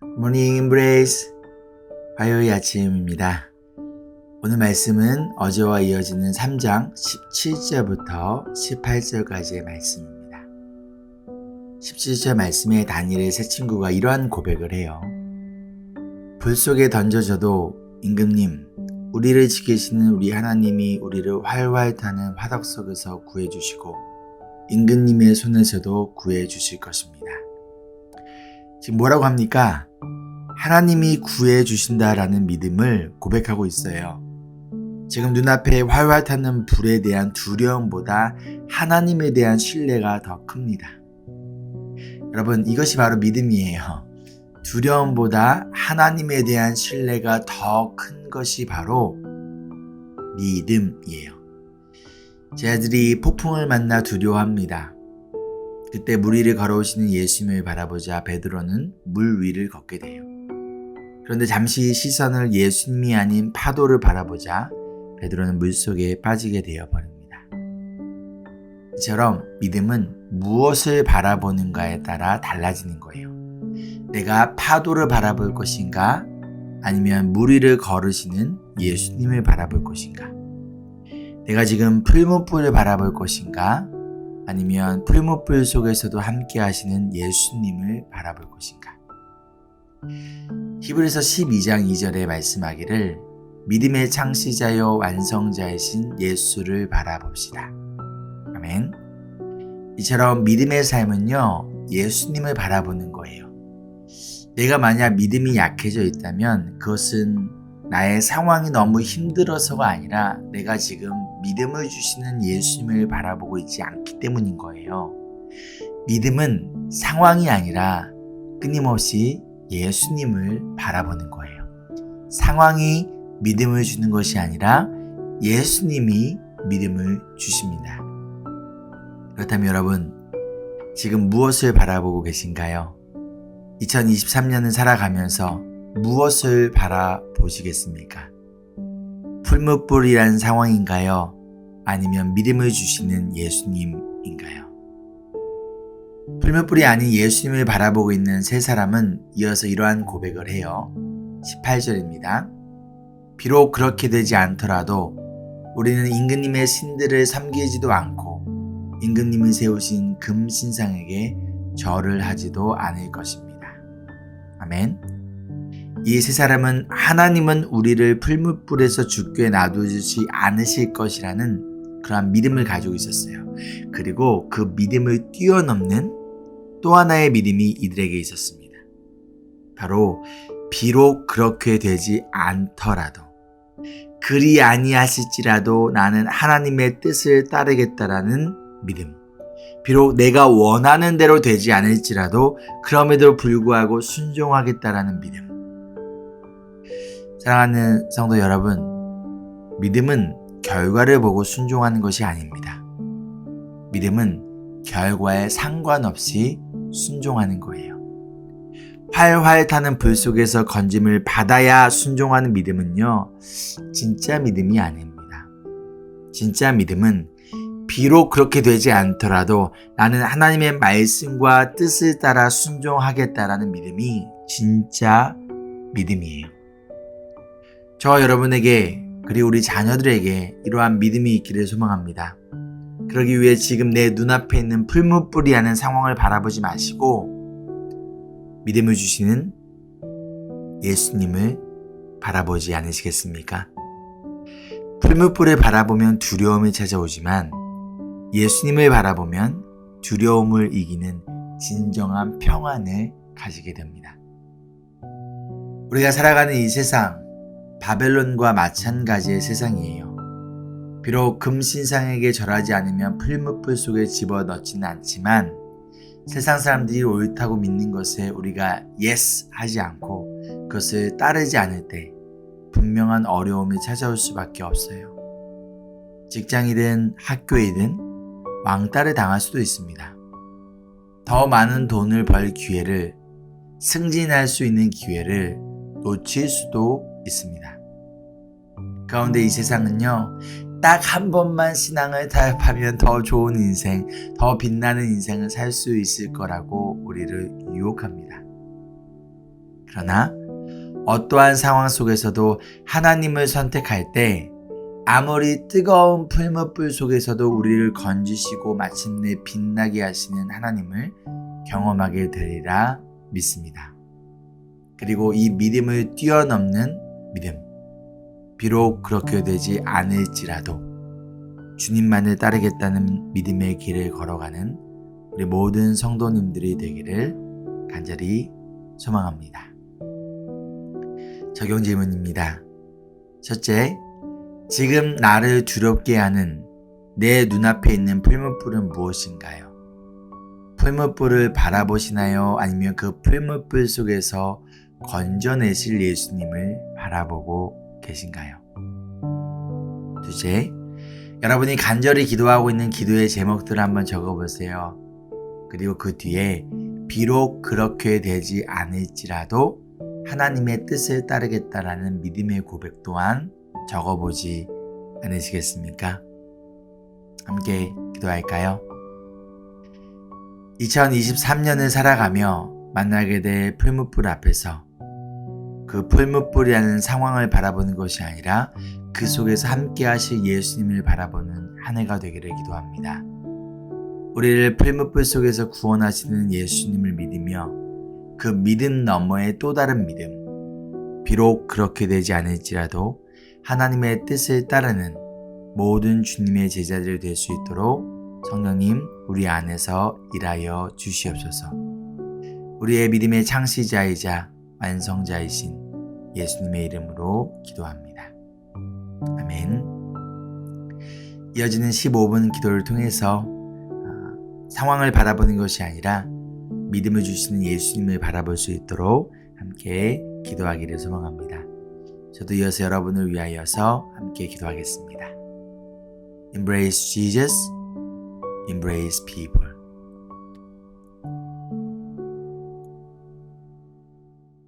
모닝 임브레이스 화요일 아침입니다. 오늘 말씀은 어제와 이어지는 3장 17절부터 18절까지의 말씀입니다. 17절 말씀에 다니엘의 새 친구가 이러한 고백을 해요. 불 속에 던져져도 임금님, 우리를 지키시는 우리 하나님이 우리를 활활 타는 화덕 속에서 구해주시고 임금님의 손에서도 구해주실 것입니다. 지금 뭐라고 합니까? 하나님이 구해 주신다라는 믿음을 고백하고 있어요. 지금 눈앞에 활활 타는 불에 대한 두려움보다 하나님에 대한 신뢰가 더 큽니다. 여러분, 이것이 바로 믿음이에요. 두려움보다 하나님에 대한 신뢰가 더 큰 것이 바로 믿음이에요. 제 아들이 폭풍을 만나 두려워합니다. 그때 물 위를 걸어오시는 예수님을 바라보자 베드로는 물 위를 걷게 돼요. 그런데 잠시 시선을 예수님이 아닌 파도를 바라보자 베드로는 물 속에 빠지게 되어 버립니다. 이처럼 믿음은 무엇을 바라보는가에 따라 달라지는 거예요. 내가 파도를 바라볼 것인가 아니면 물 위를 걸으시는 예수님을 바라볼 것인가 내가 지금 풀무불을 바라볼 것인가 아니면 풀무불 속에서도 함께 하시는 예수님을 바라볼 것인가 히브리서 12장 2절에 말씀하기를 믿음의 창시자요 완성자이신 예수를 바라봅시다. 아멘. 이처럼 믿음의 삶은요, 예수님을 바라보는 거예요. 내가 만약 믿음이 약해져 있다면 그것은 나의 상황이 너무 힘들어서가 아니라 내가 지금 믿음을 주시는 예수님을 바라보고 있지 않기 때문인 거예요. 믿음은 상황이 아니라 끊임없이 예수님을 바라보는 거예요. 상황이 믿음을 주는 것이 아니라 예수님이 믿음을 주십니다. 그렇다면 여러분, 지금 무엇을 바라보고 계신가요? 2023년을 살아가면서 무엇을 바라보시겠습니까? 풀무불이란 상황인가요? 아니면 믿음을 주시는 예수님인가요? 풀무불이 아닌 예수님을 바라보고 있는 세 사람은 이어서 이러한 고백을 해요. 18절입니다. 비록 그렇게 되지 않더라도 우리는 임금님의 신들을 섬기지도 않고 임금님이 세우신 금신상에게 절을 하지도 않을 것입니다. 아멘. 이 세 사람은 하나님은 우리를 풀무불에서 죽게 놔두지 않으실 것이라는 그러한 믿음을 가지고 있었어요. 그리고 그 믿음을 뛰어넘는 또 하나의 믿음이 이들에게 있었습니다. 바로 비록 그렇게 되지 않더라도 그리 아니하실지라도 나는 하나님의 뜻을 따르겠다라는 믿음. 비록 내가 원하는 대로 되지 않을지라도 그럼에도 불구하고 순종하겠다라는 믿음. 사랑하는 성도 여러분, 믿음은 결과를 보고 순종하는 것이 아닙니다. 믿음은 결과에 상관없이 순종하는 거예요. 활활 타는 불 속에서 건짐을 받아야 순종하는 믿음은요, 진짜 믿음이 아닙니다. 진짜 믿음은 비록 그렇게 되지 않더라도 나는 하나님의 말씀과 뜻을 따라 순종하겠다라는 믿음이 진짜 믿음이에요. 저 여러분에게 그리고 우리 자녀들에게 이러한 믿음이 있기를 소망합니다. 그러기 위해 지금 내 눈앞에 있는 풀무불이 하는 상황을 바라보지 마시고 믿음을 주시는 예수님을 바라보지 않으시겠습니까? 풀무불을 바라보면 두려움이 찾아오지만 예수님을 바라보면 두려움을 이기는 진정한 평안을 가지게 됩니다. 우리가 살아가는 이 세상, 바벨론과 마찬가지의 세상이에요. 비록 금신상에게 절하지 않으면 풀무불 속에 집어넣지는 않지만 세상 사람들이 옳다고 믿는 것에 우리가 yes 하지 않고 그것을 따르지 않을 때 분명한 어려움이 찾아올 수밖에 없어요. 직장이든 학교이든 왕따를 당할 수도 있습니다. 더 많은 돈을 벌 기회를 승진할 수 있는 기회를 놓칠 수도 있습니다. 가운데 이 세상은요, 딱 한 번만 신앙을 타협하면 더 좋은 인생, 더 빛나는 인생을 살 수 있을 거라고 우리를 유혹합니다. 그러나 어떠한 상황 속에서도 하나님을 선택할 때 아무리 뜨거운 풀무불 속에서도 우리를 건지시고 마침내 빛나게 하시는 하나님을 경험하게 되리라 믿습니다. 그리고 이 믿음을 뛰어넘는 믿음. 비록 그렇게 되지 않을지라도 주님만을 따르겠다는 믿음의 길을 걸어가는 우리 모든 성도님들이 되기를 간절히 소망합니다. 적용 질문입니다. 첫째, 지금 나를 두렵게 하는 내 눈앞에 있는 풀무불은 무엇인가요? 풀무불을 바라보시나요? 아니면 그 풀무불 속에서 건져내실 예수님을 바라보고 계신가요? 둘째, 여러분이 간절히 기도하고 있는 기도의 제목들을 한번 적어보세요. 그리고 그 뒤에 비록 그렇게 되지 않을지라도 하나님의 뜻을 따르겠다라는 믿음의 고백 또한 적어보지 않으시겠습니까? 함께 기도할까요? 2023년을 살아가며 만나게 될 풀무불 앞에서 그 풀무불이라는 상황을 바라보는 것이 아니라 그 속에서 함께 하실 예수님을 바라보는 한 해가 되기를 기도합니다. 우리를 풀무불 속에서 구원하시는 예수님을 믿으며 그 믿음 너머의 또 다른 믿음, 비록 그렇게 되지 않을지라도 하나님의 뜻을 따르는 모든 주님의 제자들이 될수 있도록 성령님 우리 안에서 일하여 주시옵소서. 우리의 믿음의 창시자이자 완성자이신 예수님의 이름으로 기도합니다. 아멘. 이어지는 15분 기도를 통해서 어, 상황을 바라보는 것이 아니라 믿음을 주시는 예수님을 바라볼 수 있도록 함께 기도하기를 소망합니다. 저도 이어서 여러분을 위하여서 함께 기도하겠습니다. Embrace Jesus, embrace people.